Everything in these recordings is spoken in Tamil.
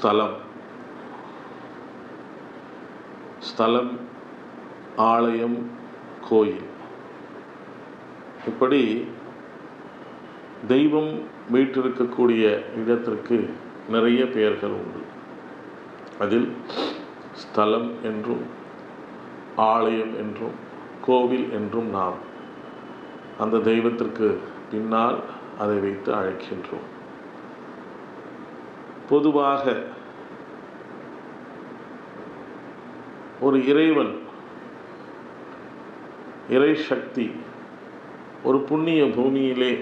ஸ்தலம் ஸ்தலம் ஆலயம் கோயில் இப்படி தெய்வம் மீட்டிருக்கக்கூடிய இடத்திற்கு நிறைய பெயர்கள் உண்டு அதில் ஸ்தலம் என்றும் ஆலயம் என்றும் கோவில் என்றும் நாம் அந்த தெய்வத்திற்கு பின்னால் அதை வைத்து அழைக்கின்றோம் பொதுவாக ஒரு இறைவன் இறை சக்தி ஒரு புண்ணிய பூமியிலே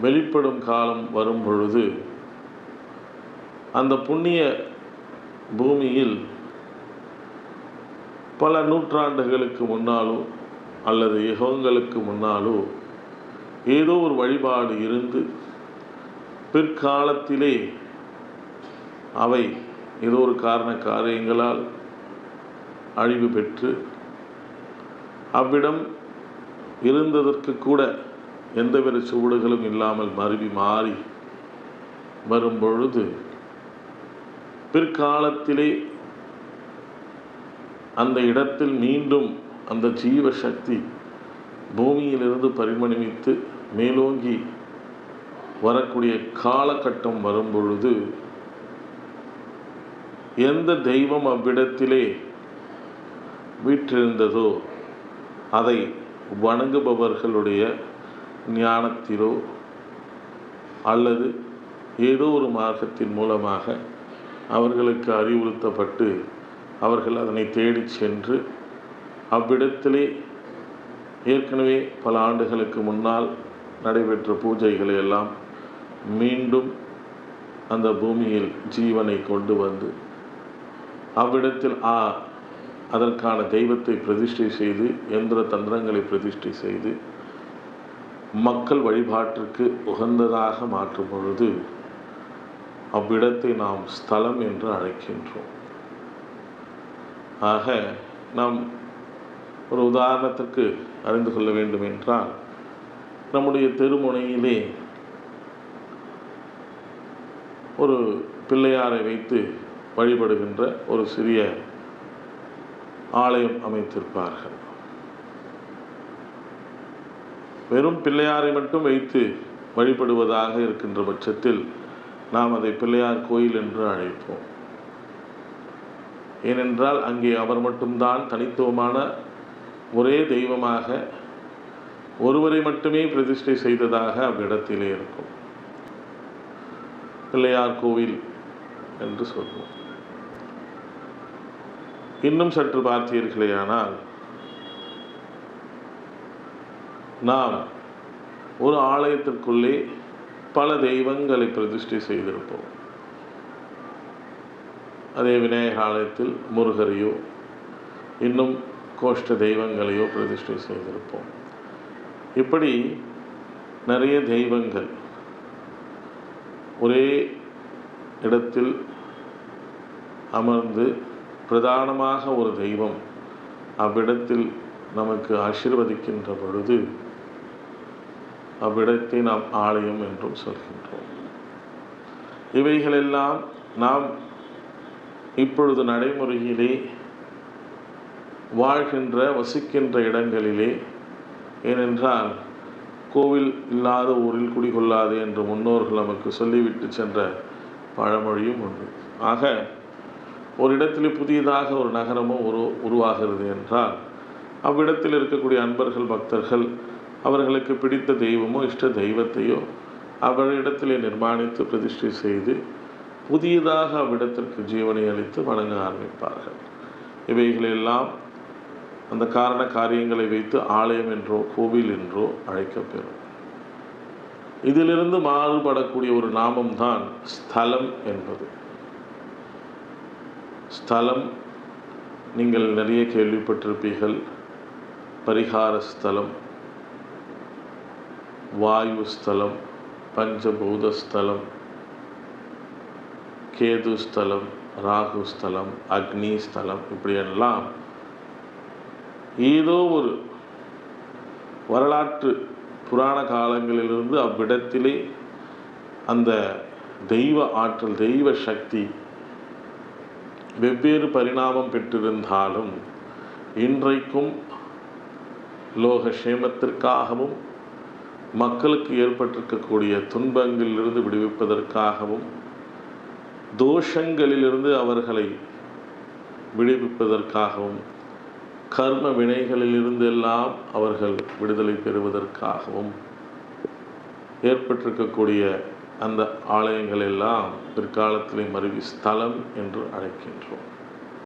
வெளிப்படும் காலம் வரும் பொழுது அந்த புண்ணிய பூமியில் பல நூற்றாண்டுகளுக்கு முன்னாலோ அல்லது யுகங்களுக்கு முன்னாலோ ஏதோ ஒரு வழிபாடு இருந்து பிற்காலத்திலே அவை ஏதோ ஒரு காரண காரியங்களால் அழிவு பெற்று அவ்விடம் இருந்ததற்கு கூட எந்தவித சுவடுகளும் இல்லாமல் மருவி மாறி வரும்பொழுது பிற்காலத்திலே அந்த இடத்தில் மீண்டும் அந்த ஜீவ சக்தி பூமியிலிருந்து பரிமணிமித்து மேலோங்கி வரக்கூடிய காலகட்டம் வரும்பொழுது எந்த தெய்வம் அவ்விடத்திலே வீற்றிருந்ததோ அதை வணங்குபவர்களுடைய ஞானத்திலோ அல்லது ஏதோ ஒரு மார்க்கத்தின் மூலமாக அவர்களுக்கு அறிவுறுத்தப்பட்டு அவர்கள் அதனை தேடிச் சென்று அவ்விடத்திலே ஏற்கனவே பல ஆண்டுகளுக்கு முன்னால் நடைபெற்ற பூஜைகளை எல்லாம் மீண்டும் அந்த பூமியில் ஜீவனை கொண்டு வந்து அவ்விடத்தில் ஆ அதற்கான தெய்வத்தை பிரதிஷ்டை செய்து எந்திர தந்திரங்களை பிரதிஷ்டை செய்து மக்கள் வழிபாட்டிற்கு உகந்ததாக மாற்றும் பொழுது அவ்விடத்தை நாம் ஸ்தலம் என்று அழைக்கின்றோம். ஆக நாம் ஒரு உதாரணத்திற்கு அறிந்து கொள்ள வேண்டும் என்றால் நம்முடைய தெருமுனையிலே ஒரு பிள்ளையாரை வைத்து வழிபடுகின்ற ஒரு சிறிய ஆலயம் அமைத்திருப்பார்கள். வெறும் பிள்ளையாரை மட்டும் வைத்து வழிபடுவதாக இருக்கின்ற பட்சத்தில் நாம் அதை பிள்ளையார் கோயில் என்று அழைப்போம். ஏனென்றால் அங்கே அவர் மட்டும்தான் தனித்துவமான ஒரே தெய்வமாக ஒருவரை மட்டுமே பிரதிஷ்டை செய்ததாக அவ்விடத்திலே இருக்கும். பிள்ளையார் கோவில் என்று சொல்வோம். இன்னும் சற்று பார்த்தீர்களேயானால் நாம் ஒரு ஆலயத்திற்குள்ளே பல தெய்வங்களை பிரதிஷ்டை செய்திருப்போம். அதே விநாயக ஆலயத்தில் முருகரையோ இன்னும் கோஷ்ட தெய்வங்களையோ பிரதிஷ்டை செய்திருப்போம். இப்படி நிறைய தெய்வங்கள் ஒரே இடத்தில் அமர்ந்து பிரதானமாக ஒரு தெய்வம் அவ்விடத்தில் நமக்கு ஆசீர்வதிக்கின்ற பொழுது அவ்விடத்தை நாம் ஆலயம் என்றும் சொல்கின்றோம். இவைகளெல்லாம் நாம் இப்பொழுது நடைமுறையிலே வாழ்கின்ற வசிக்கின்ற இடங்களிலே ஏனென்றால் கோவில் இல்லாத ஊரில் குடிகொள்ளாது என்று முன்னோர்கள் நமக்கு சொல்லிவிட்டு சென்ற பழமொழியும் உண்டு. ஆக ஒரு இடத்திலே புதியதாக ஒரு நகரமோ ஒரு உருவாகிறது என்றால் அவ்விடத்தில் இருக்கக்கூடிய அன்பர்கள் பக்தர்கள் அவர்களுக்கு பிடித்த தெய்வமோ இஷ்ட தெய்வத்தையோ அவரிடத்திலே நிர்மாணித்து பிரதிஷ்டை செய்து புதியதாக அவ்விடத்திற்கு ஜீவனை அளித்து வணங்க ஆரம்பிப்பார்கள். இவைகளெல்லாம் அந்த காரண காரியங்களை வைத்து ஆலயம் என்றோ கோவில் என்றோ அழைக்கப்பெறும். இதிலிருந்து மாறுபடக்கூடிய ஒரு நாமம்தான் ஸ்தலம் என்பது. ஸ்தலம். நீங்கள் நிறைய கேள்விப்பட்டிருப்பீர்கள். பரிகார ஸ்தலம். வாயு ஸ்தலம். பஞ்சபூத ஸ்தலம். கேது ஸ்தலம். ராகு ஸ்தலம். அக்னி ஸ்தலம். இப்படியெல்லாம் ஏதோ ஒரு வரலாற்று புராண காலங்களிலிருந்து அவ்விடத்திலே அந்த தெய்வ ஆற்றல் தெய்வ சக்தி வெவ்வேறு பரிணாமம் பெற்றிருந்தாலும் இன்றைக்கும் லோக சேமத்திற்காகவும் மக்களுக்கு ஏற்பட்டிருக்கக்கூடிய துன்பங்களிலிருந்து விடுவிப்பதற்காகவும் தோஷங்களிலிருந்து அவர்களை விடுவிப்பதற்காகவும் கர்ம வினைகளிலிருந்து எல்லாம் அவர்கள் விடுதலை பெறுவதற்காகவும் ஏற்பட்டிருக்கக்கூடிய அந்த ஆலயங்கள் எல்லாம் பிற்காலத்திலே மருவி ஸ்தலம் என்று அழைக்கின்றோம்.